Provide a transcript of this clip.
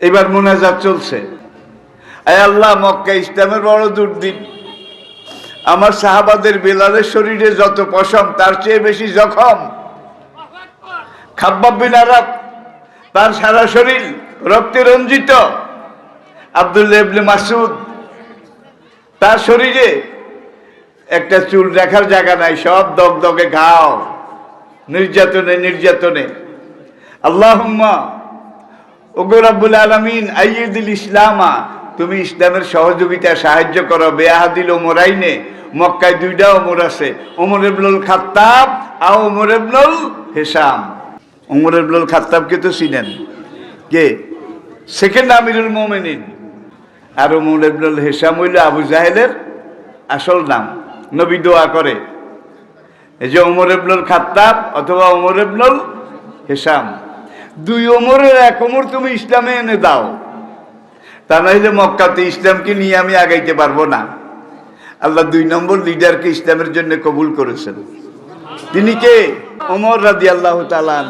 এবার মোনাজাত চলছে। আল্লাহ, মক্কা ইসলামের বড় দুর্দিন। আমার সাহাবাদের বেলালের শরীরে যত পশম, তার চেয়ে বেশি জখম। খাব্বাব বিন তার সারা শরীর রক্তে রঞ্জিত। আব্দুল্লাহ মাসুদ তার শরীরে একটা চুল রাখার জায়গা নাই, সব দগদগে ঘাও। নির্যাতনে নির্যাতনে। আল্লাহুম্মা ওগো রাব্বুল আলামিন, আইয়িদুল ইসলামা, তুমি ইসলামের সহযোগিতা সাহায্য করো, বেয়াহাদিল ওমরাইনে মক্কায় দুইটা ওমর আছে, ওমর ইবনুল খাত্তাব আর ওমর ইবনুল হেসাম। ওমর ইবনুল খাত্তাবকে তো চিনেন? কে? সেকেন্ড আমিরুল মোমেনিন। আর ওমর ইবনুল হেসাম হইল আবু জাহেলের আসল নাম, নবী দোয়া করে। এই যে ওমর ইবনুল খাত্তাব অথবা ওমর ইবনুল হেসাম। দুই ওমরের এক ওমর তুমি ইসলামে এনে দাও। তা নাহলে মক্কাতে ইসলামকে নিয়ে আমি আগাইতে পারব না। আল্লাহ দুই নম্বর লিডারকে ইসলামের জন্য কবুল করেছেন। তিনি কে? ওমর রাজি আল্লাহ তালান